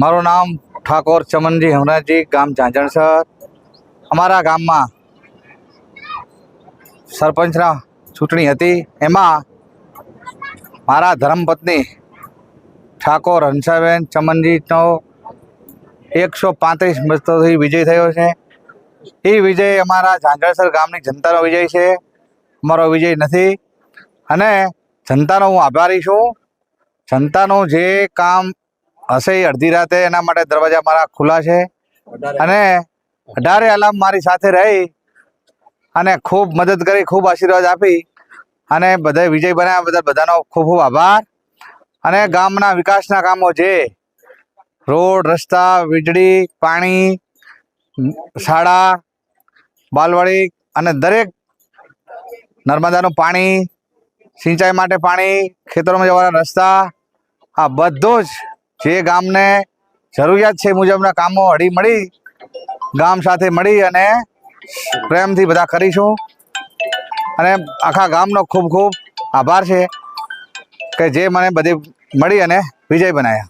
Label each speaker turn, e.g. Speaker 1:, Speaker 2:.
Speaker 1: મારું નામ ઠાકોર ચમનજી હમરાજી ગામ ઝાંઝણસર. અમારા ગામમાં સરપંચના ચૂંટણી હતી. એમાં મારા ધર્મપત્ની ઠાકોર હંસાબેન ચમનજીનો એકસો પાંત્રીસ મતોથી વિજય થયો છે. એ વિજય અમારા ઝાંઝણસર ગામની જનતાનો વિજય છે. અમારો વિજય નથી. અને જનતાનો હું આભારી છું. જનતાનું જે કામ હશે અડધી રાતે એના માટે દરવાજા મારા ખુલ્લા છે અને અઢારે અલામ મારી સાથે રહી અને ખૂબ મદદ કરી, ખૂબ આશીર્વાદ આપી અને બધા વિજય બનાવ્યા બધા બધાનો ખૂબ ખૂબ આભાર. અને ગામના વિકાસના કામો જે રોડ, રસ્તા, વીજળી, પાણી, શાળા, બાલવાડી અને દરેક નર્મદાનું પાણી, સિંચાઈ માટે પાણી, ખેતરોમાં જવાના રસ્તા, આ બધું જ જે ગામને જરૂરિયાત છે મુજબના કામો હળી મળી, ગામ સાથે મળી અને પ્રેમથી બધા કરીશું. અને આખા ગામનો ખૂબ ખૂબ આભાર છે કે જે મને બધી મળી અને વિજય બનાવ્યા